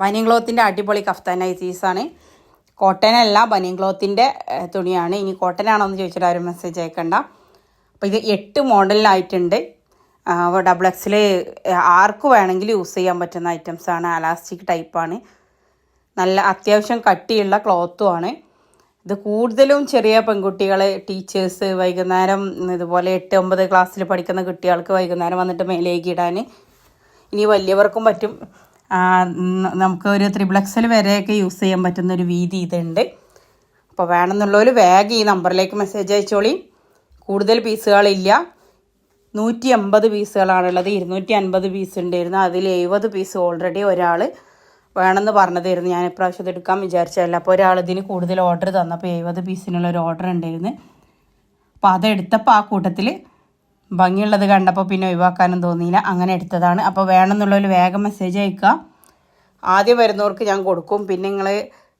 ബനിയൻ ക്ലോത്തിന്റെ അടിപൊളി കഫ്താൻ നൈറ്റീസാണ് കോട്ടനല്ല ബനിയൻ ക്ലോത്തിന്റെ തുണിയാണ്. ഇനി കോട്ടനാണോ എന്ന് ചോദിച്ചിട്ട് ആരും മെസ്സേജ് അയക്കണ്ട. അപ്പോൾ ഇത് എട്ട് മോഡലിലായിട്ടുണ്ട് ഡബിൾ എക്സിൽ ആർക്ക് വേണമെങ്കിലും യൂസ് ചെയ്യാൻ പറ്റുന്ന ഐറ്റംസ് ആണ്. അലാസ്റ്റിക് ടൈപ്പാണ് നല്ല അത്യാവശ്യം കട്ടിയുള്ള ക്ലോത്തും ആണ്. ഇത് കൂടുതലും ചെറിയ പെൺകുട്ടികൾ ടീച്ചേഴ്സ് വൈകുന്നേരം ഇതുപോലെ എട്ട് ഒമ്പത് ക്ലാസ്സിൽ പഠിക്കുന്ന കുട്ടികൾക്ക് വൈകുന്നേരം വന്നിട്ട് മേലേക്ക് ഇടാൻ ഇനി വലിയവർക്കും പറ്റും. നമുക്ക് ഒരു ത്രിബ്ലക്സിൽ വരെയൊക്കെ യൂസ് ചെയ്യാൻ പറ്റുന്ന ഒരു വീതി ഇതുണ്ട്. അപ്പോൾ വേണമെന്നുള്ളവർ വേഗം ഈ നമ്പറിലേക്ക് മെസ്സേജ് അയച്ചോളി. കൂടുതൽ പീസുകളില്ല നൂറ്റി അമ്പത് പീസുകളാണുള്ളത് ഇരുന്നൂറ്റി അൻപത് പീസ് ഉണ്ടായിരുന്നു. അതിൽ എഴുപത് പീസ് ഓൾറെഡി ഒരാൾ വേണമെന്ന് പറഞ്ഞതായിരുന്നു. ഞാൻ ഇപ്രാവശ്യം എടുക്കാൻ വിചാരിച്ചതല്ല. അപ്പോൾ ഒരാൾ ഇതിന് കൂടുതൽ ഓർഡർ തന്നപ്പോൾ എഴുപത് പീസിനുള്ള ഒരു ഓർഡർ ഉണ്ടായിരുന്നു. അപ്പോൾ അതെടുത്തപ്പോൾ ആ കൂട്ടത്തിൽ ഭംഗിയുള്ളത് കണ്ടപ്പോൾ പിന്നെ ഒഴിവാക്കാനും തോന്നിയില്ല. അങ്ങനെ എടുത്തതാണ്. അപ്പോൾ വേണമെന്നുള്ളവർ വേഗം മെസ്സേജ് അയക്കുക. ആദ്യം വരുന്നവർക്ക് ഞാൻ കൊടുക്കും. പിന്നെ നിങ്ങൾ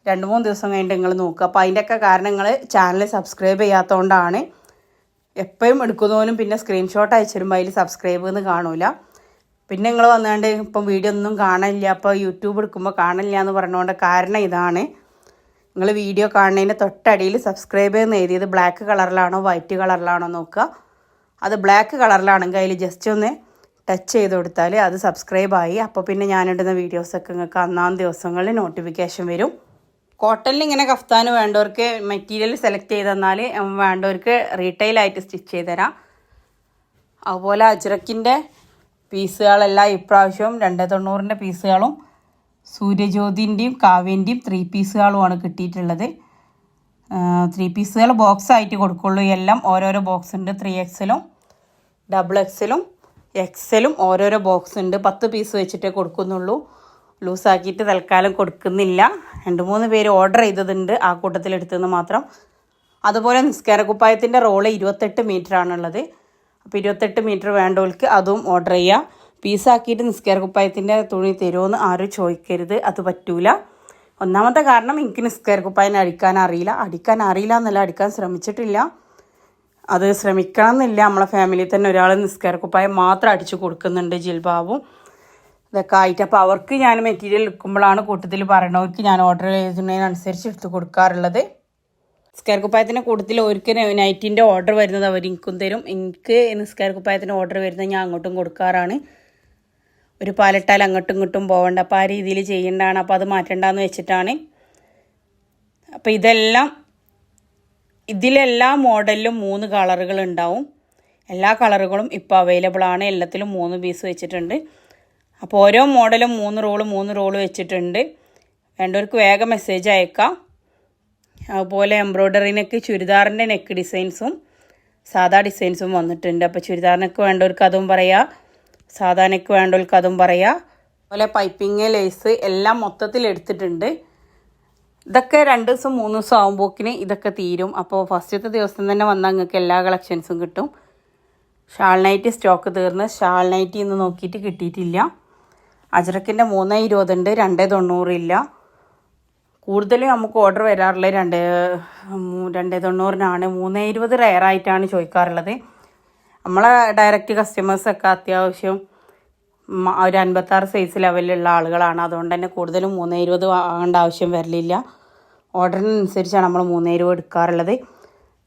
രണ്ട് മൂന്ന് ദിവസം കഴിഞ്ഞിട്ട് നിങ്ങൾ നോക്കുക. അപ്പോൾ അതിന്റെയൊക്കെ കാരണം നിങ്ങൾ ചാനൽ സബ്സ്ക്രൈബ് ചെയ്യാത്തതുകൊണ്ടാണ് എപ്പോഴും എടുക്കുന്നവനും പിന്നെ സ്ക്രീൻഷോട്ട് അയച്ചു തരുമ്പോൾ അതിൽ സബ്സ്ക്രൈബ് എന്ന് കാണൂല. പിന്നെ നിങ്ങൾ വന്നുകൊണ്ട് ഇപ്പം വീഡിയോ ഒന്നും കാണില്ല അപ്പോൾ യൂട്യൂബ് എടുക്കുമ്പോൾ കാണില്ല എന്ന് പറഞ്ഞുകൊണ്ട് കാരണം ഇതാണ്. നിങ്ങൾ വീഡിയോ കാണുന്നതിന്റെ തൊട്ടടിയിൽ സബ്സ്ക്രൈബ് എന്ന് എഴുതിയത് ബ്ലാക്ക് കളറിലാണോ വൈറ്റ് കളറിലാണോ നോക്കുക. അത് ബ്ലാക്ക് കളറിലാണെങ്കിൽ അതിൽ ജസ്റ്റ് ഒന്ന് ടച്ച് ചെയ്ത് കൊടുത്താൽ അത് സബ്സ്ക്രൈബായി അപ്പോൾ പിന്നെ ഞാനിടുന്ന വീഡിയോസൊക്കെ നിങ്ങൾക്ക് അന്നാം ദിവസങ്ങളിൽ നോട്ടിഫിക്കേഷൻ വരും. കോട്ടണിൽ ഇങ്ങനെ കഫ്താൻ വേണ്ടവർക്ക് മെറ്റീരിയൽ സെലക്ട് ചെയ്ത് തന്നാൽ വേണ്ടവർക്ക് റീറ്റെയിലായിട്ട് സ്റ്റിച്ച് ചെയ്ത് തരാം. അതുപോലെ അജ്രക്കിന്റെ പീസുകളെല്ലാം ഇപ്രാവശ്യവും രണ്ട് തൊണ്ണൂറിന്റെ പീസുകളും സൂര്യജ്യോതിന്റെയും കാവ്യന്റെയും ത്രീ പീസുകളുമാണ് കിട്ടിയിട്ടുള്ളത്. ത്രീ പീസുകൾ ബോക്സ് ആയിട്ട് കൊടുക്കുള്ളൂ. എല്ലാം ഓരോരോ ബോക്സ് ഉണ്ട്. ത്രീ എക്സലും ഡബിൾ എക്സലും എക്സലും ഓരോരോ ബോക്സ് ഉണ്ട്. പത്ത് പീസ് വെച്ചിട്ടേ കൊടുക്കുന്നുള്ളൂ. ലൂസാക്കിയിട്ട് തൽക്കാലം കൊടുക്കുന്നില്ല. രണ്ട് മൂന്ന് പേര് ഓർഡർ ചെയ്തതുണ്ട്. ആ കൂട്ടത്തിൽ എടുത്തതെന്ന് മാത്രം. അതുപോലെ നിസ്കാര കുപ്പായത്തിന്റെ റോൾ ഇരുപത്തെട്ട് മീറ്റർ ആണുള്ളത്. അപ്പോൾ ഇരുപത്തെട്ട് മീറ്റർ വേണ്ടവർക്ക് അതും ഓർഡർ ചെയ്യുക പീസാക്കിയിട്ട് നിസ്കാര കുപ്പായത്തിന്റെ തുണി തരുമോയെന്ന് ആരും ചോദിക്കരുത്. അത് പറ്റൂല. ഒന്നാമത്തെ കാരണം എനിക്ക് നിസ്കാര കുപ്പായം അടിക്കാൻ അറിയില്ല. അടിക്കാൻ അറിയില്ല എന്നല്ല അടിക്കാൻ ശ്രമിച്ചിട്ടില്ല. അത് ശ്രമിക്കണം എന്നില്ല. നമ്മളെ ഫാമിലിയിൽ തന്നെ ഒരാൾ നിസ്കാര കുപ്പായം മാത്രം അടിച്ചു കൊടുക്കുന്നുണ്ട് ജിൽബാബും ഇതൊക്കെ ആയിട്ട് അപ്പോൾ അവർക്ക് ഞാൻ മെറ്റീരിയൽ എടുക്കുമ്പോഴാണ് കൂട്ടത്തിൽ പറയണവർക്ക് ഞാൻ ഓർഡർ ചെയ്യുന്നതിനനുസരിച്ച് എടുത്ത് കൊടുക്കാറുള്ളത്. നിസ്കാര കുപ്പായത്തിന്റെ കൂട്ടത്തിൽ അവർക്ക് നൈറ്റിന്റെ ഓർഡർ വരുന്നത് അവർ എനിക്കും തരും. എനിക്ക് നിസ്കാര കുപ്പായത്തിന്റെ ഓർഡർ വരുന്നത് ഞാൻ അങ്ങോട്ടും കൊടുക്കാറാണ്. ഒരു പാലിട്ടാൽ അങ്ങോട്ടും ഇങ്ങോട്ടും പോകണ്ട അപ്പോൾ ആ രീതിയിൽ ചെയ്യേണ്ടതാണ്. അപ്പോൾ അത് മാറ്റണ്ടെന്ന് വെച്ചിട്ടാണ്. അപ്പോൾ ഇതെല്ലാം ഇതിലെല്ലാ മോഡലിലും മൂന്ന് കളറുകൾ ഉണ്ടാവും. എല്ലാ കളറുകളും ഇപ്പോൾ അവൈലബിൾ ആണ്. എല്ലാത്തിലും മൂന്ന് പീസ് വെച്ചിട്ടുണ്ട്. അപ്പോൾ ഓരോ മോഡലും മൂന്ന് റോൾ മൂന്ന് റോൾ വെച്ചിട്ടുണ്ട്. വേണ്ടവർക്ക് വേഗം മെസ്സേജ് അയക്കാം. അതുപോലെ എംബ്രോയ്ഡറിനൊക്കെ ചുരിദാറിന്റെ നെക്ക് ഡിസൈൻസും സാധാ ഡിസൈൻസും വന്നിട്ടുണ്ട്. അപ്പോൾ ചുരിദാറിനൊക്കെ വേണ്ടവർക്ക് അതും പറയാം. സാധാ നെക്ക് വേണ്ടവർക്ക് അതും പറയാം. അതുപോലെ പൈപ്പിങ് ലേസ് എല്ലാം മൊത്തത്തിൽ എടുത്തിട്ടുണ്ട്. ഇതൊക്കെ രണ്ട് ദിവസം മൂന്ന് ദിവസം ആകുമ്പോക്കിന് ഇതൊക്കെ തീരും. അപ്പോൾ ഫസ്റ്റത്തെ ദിവസം തന്നെ വന്നാൽ നിങ്ങൾക്ക് എല്ലാ കളക്ഷൻസും കിട്ടും. ഷാൾ നൈറ്റ് സ്റ്റോക്ക് തീർന്ന് ഷാൾ നൈറ്റ് ഇന്ന് നോക്കിയിട്ട് കിട്ടിയിട്ടില്ല. അജറക്കിന്റെ മൂന്ന് ഇരുപതുണ്ട് രണ്ട് തൊണ്ണൂറില്ല കൂടുതലും നമുക്ക് ഓർഡർ വരാറുള്ളത് രണ്ടേ രണ്ട് തൊണ്ണൂറിനാണ്. മൂന്ന് ഇരുപത് റയറായിട്ടാണ് ചോദിക്കാറുള്ളത്. നമ്മളെ ഡയറക്റ്റ് കസ്റ്റമേഴ്സൊക്കെ അത്യാവശ്യം ഒരു അൻപത്താറ് സൈസ് ലെവലിലുള്ള ആളുകളാണ്. അതുകൊണ്ട് തന്നെ കൂടുതലും മൂന്ന് ഇരുപത് വാങ്ങേണ്ട ആവശ്യം വരലില്ല. ഓർഡറിനനുസരിച്ചാണ് നമ്മൾ മൂന്ന് ഇരുപത് എടുക്കാറുള്ളത്.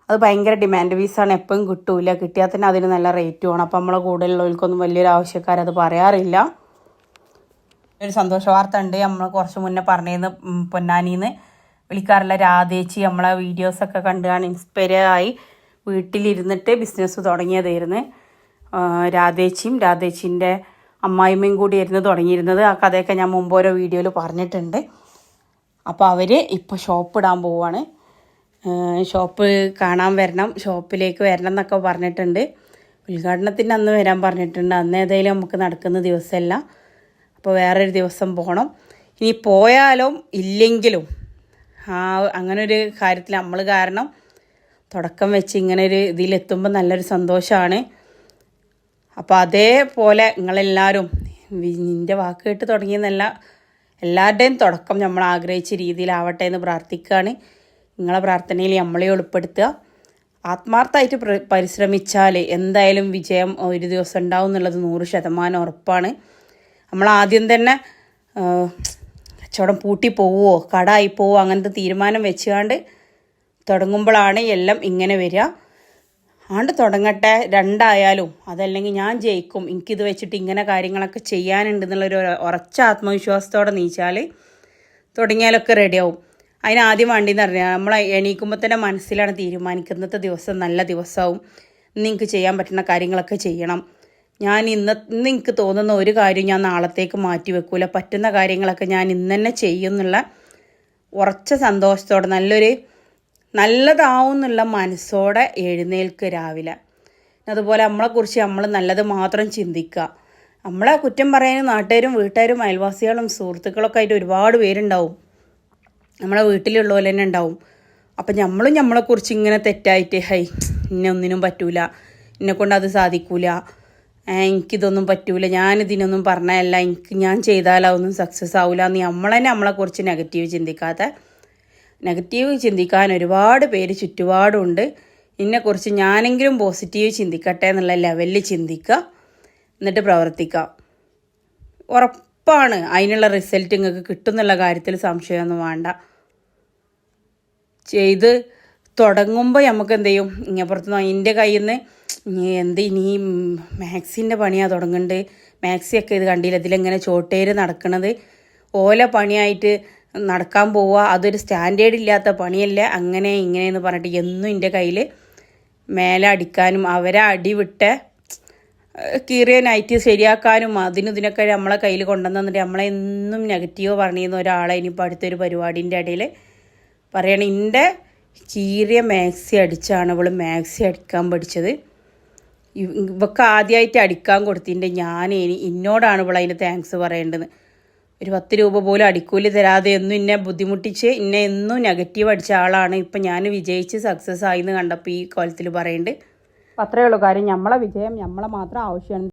അത് ഭയങ്കര ഡിമാൻഡ് പീസാണ് എപ്പോഴും കിട്ടൂല. കിട്ടിയാൽ തന്നെ അതിന് നല്ല റേറ്റും ആണ് അപ്പം നമ്മളെ കൂടുതലുള്ളവർക്കൊന്നും വലിയൊരു ആവശ്യക്കാരത് പറയാറില്ല. ഒരു സന്തോഷ വാർത്ത ഉണ്ട്. നമ്മൾ കുറച്ച് മുന്നേ പറഞ്ഞിരുന്നു പൊന്നാനിന്ന് വിളിക്കാറുള്ള രാധേച്ചി നമ്മളെ വീഡിയോസൊക്കെ കണ്ടാണ് ഇൻസ്പയർ ആയി. വീട്ടിലിരുന്നിട്ട് ബിസിനസ് തുടങ്ങിയതായിരുന്നു. രാധേച്ചിയും രാധേച്ചിന്റെ അമ്മായിമ്മയും കൂടി കൂടിയായിരുന്നു തുടങ്ങിയിരുന്നത്. ആ കഥയൊക്കെ ഞാൻ മുമ്പ് ഓരോ വീഡിയോയിൽ പറഞ്ഞിട്ടുണ്ട്. അപ്പോൾ അവർ ഇപ്പോൾ ഷോപ്പ് ഇടാൻ പോവുകയാണ് ഷോപ്പ് കാണാൻ വരണം ഷോപ്പിലേക്ക് വരണം എന്നൊക്കെ പറഞ്ഞിട്ടുണ്ട്. ഉദ്ഘാടനത്തിന് അന്ന് വരാൻ പറഞ്ഞിട്ടുണ്ട്. അന്ന് ഏതായാലും നമുക്ക് നടക്കുന്ന ദിവസമല്ല. അപ്പോൾ വേറൊരു ദിവസം പോകണം ഇനി പോയാലും ഇല്ലെങ്കിലും ആ അങ്ങനൊരു കാര്യത്തിൽ നമ്മൾ കാരണം തുടക്കം വെച്ച് ഇങ്ങനെ ഒരു ഇതിലെത്തുമ്പോൾ നല്ലൊരു സന്തോഷമാണ് അപ്പോൾ അതേപോലെ നിങ്ങളെല്ലാവരും നിന്റെ വാക്ക് കേട്ട് തുടങ്ങിയെന്നല്ല എല്ലാവരുടെയും തുടക്കം നമ്മൾ ആഗ്രഹിച്ച രീതിയിലാവട്ടെ എന്ന് പ്രാർത്ഥിക്കുകയാണ് നിങ്ങളെ പ്രാർത്ഥനയിൽ നമ്മളെ ഉൾപ്പെടുത്തുക ആത്മാർത്ഥമായിട്ട് പരിശ്രമിച്ചാൽ എന്തായാലും വിജയം ഒരു ദിവസം ഉണ്ടാവും എന്നുള്ളത് നൂറ് ശതമാനം ഉറപ്പാണ്. നമ്മൾ ആദ്യം തന്നെ കച്ചവടം പൂട്ടി പോവുമോ കടായി പോവോ അങ്ങനത്തെ തീരുമാനം വെച്ചുകൊണ്ട് തുടങ്ങുമ്പോഴാണ് എല്ലാം ഇങ്ങനെ വരിക. ആണ്ട് തുടങ്ങട്ടെ രണ്ടായാലും. അതല്ലെങ്കിൽ ഞാൻ ജയിക്കും. എനിക്കിത് വെച്ചിട്ട് ഇങ്ങനെ കാര്യങ്ങളൊക്കെ ചെയ്യാനുണ്ട് എന്നുള്ളൊരു ഉറച്ച ആത്മവിശ്വാസത്തോടെ നീച്ചാൽ തുടങ്ങിയാലൊക്കെ റെഡിയാവും. അതിന് ആദ്യം വേണ്ടിയെന്ന് പറഞ്ഞാൽ നമ്മൾ എണീക്കുമ്പോൾ തന്നെ മനസ്സിലാണ് തീരുമാനിക്കുന്നത് ദിവസം നല്ല ദിവസമാവും ഇന്ന് എനിക്ക് ചെയ്യാൻ പറ്റുന്ന കാര്യങ്ങളൊക്കെ ചെയ്യണം. ഞാൻ ഇന്ന് ഇന്ന് എനിക്ക് തോന്നുന്ന ഒരു കാര്യം ഞാൻ നാളത്തേക്ക് മാറ്റി വെക്കൂല. പറ്റുന്ന കാര്യങ്ങളൊക്കെ ഞാൻ ഇന്ന് തന്നെ ഉറച്ച സന്തോഷത്തോടെ നല്ലൊരു നല്ലതാവും എന്നുള്ള മനസ്സോടെ എഴുന്നേൽക്ക് രാവിലെ. അതുപോലെ നമ്മളെക്കുറിച്ച് നമ്മൾ നല്ലത് മാത്രം ചിന്തിക്കുക. നമ്മളെ കുറ്റം പറയാനും നാട്ടുകാരും വീട്ടുകാരും അയൽവാസികളും സുഹൃത്തുക്കളൊക്കെ ആയിട്ട് ഒരുപാട് പേരുണ്ടാവും. നമ്മളെ വീട്ടിലുള്ള പോലെ തന്നെ ഉണ്ടാവും. അപ്പം നമ്മളും നമ്മളെക്കുറിച്ച് ഇങ്ങനെ തെറ്റായിട്ട് ഹൈ ഇന്നെ ഒന്നിനും പറ്റൂല. എന്നെ കൊണ്ട് അത് സാധിക്കൂല. എനിക്കിതൊന്നും പറ്റൂല. ഞാനിതിനൊന്നും പറഞ്ഞതല്ല. എനിക്ക് ഞാൻ ചെയ്താലൊന്നും സക്സസ് ആവില്ല എന്ന് നമ്മളെ നമ്മളെക്കുറിച്ച് നെഗറ്റീവ് ചിന്തിക്കാത്ത നെഗറ്റീവ് ചിന്തിക്കാൻ ഒരുപാട് പേര് ചുറ്റുപാടുണ്ട്. ഇതിനെക്കുറിച്ച് ഞാനെങ്കിലും പോസിറ്റീവ് ചിന്തിക്കട്ടെ എന്നുള്ള ലെവലിൽ ചിന്തിക്കുക. എന്നിട്ട് പ്രവർത്തിക്കുക. ഉറപ്പാണ് അതിനുള്ള റിസൾട്ട് നിങ്ങൾക്ക് കിട്ടും എന്നുള്ള കാര്യത്തിൽ സംശയമൊന്നും വേണ്ട. ചെയ്ത് തുടങ്ങുമ്പോൾ നമുക്ക് എന്ത് ചെയ്യും? ഇങ്ങപ്പുറത്ത് എന്റെ കയ്യിൽ നിന്ന് എന്ത് ഇനി മാക്സിന്റെ പണിയാണ് തുടങ്ങുന്നുണ്ട് മാക്സിയൊക്കെ ഇത് കണ്ടില്ല? ഇതിലെങ്ങനെ ചോട്ടേര് നടക്കണത്? ഓല പണിയായിട്ട് നടക്കാൻ പോവുക അതൊരു സ്റ്റാൻഡേർഡ് ഇല്ലാത്ത പണിയല്ല അങ്ങനെ ഇങ്ങനെയെന്ന് പറഞ്ഞിട്ട് എന്നും എന്റെ കയ്യിൽ മേലെ അടിക്കാനും അവരെ അടിവിട്ട് കീറിയ നൈറ്റ് ശരിയാക്കാനും അതിനും ഇതിനൊക്കെ നമ്മളെ കയ്യിൽ കൊണ്ടുവന്നിട്ട് നമ്മളെ എന്നും നെഗറ്റീവ് പറഞ്ഞിരുന്ന ഒരാളെ ഇനിയിപ്പോൾ അടുത്തൊരു പരിപാടിന്റെ ഇടയിൽ പറയണ. എന്റെ കീറിയ മാക്സി അടിച്ചാണ് അവൾ മാക്സി അടിക്കാൻ പഠിച്ചത്. ഇവ- ഇവക്ക് ആദ്യമായിട്ട് അടിക്കാൻ കൊടുത്തിട്ടുണ്ട് ഞാൻ ഇനി ഇന്നോടാണ് ഇവൾ അതിന് താങ്ക്സ് പറയേണ്ടത്. ഒരു പത്ത് രൂപ പോലും അടിക്കൂലി തരാതെ എന്നും എന്നെ ബുദ്ധിമുട്ടിച്ച് എന്നെ എന്നും നെഗറ്റീവ് അടിച്ച ആളാണ്. ഇപ്പം ഞാൻ വിജയിച്ച് സക്സസ് ആയി എന്ന് കണ്ടപ്പോൾ ഈ കോലത്തിൽ പറയുന്നുണ്ട് അത്രയേ ഉള്ളൂ. കാര്യം നമ്മളെ വിജയം നമ്മളെ മാത്രം ആവശ്യമാണ്.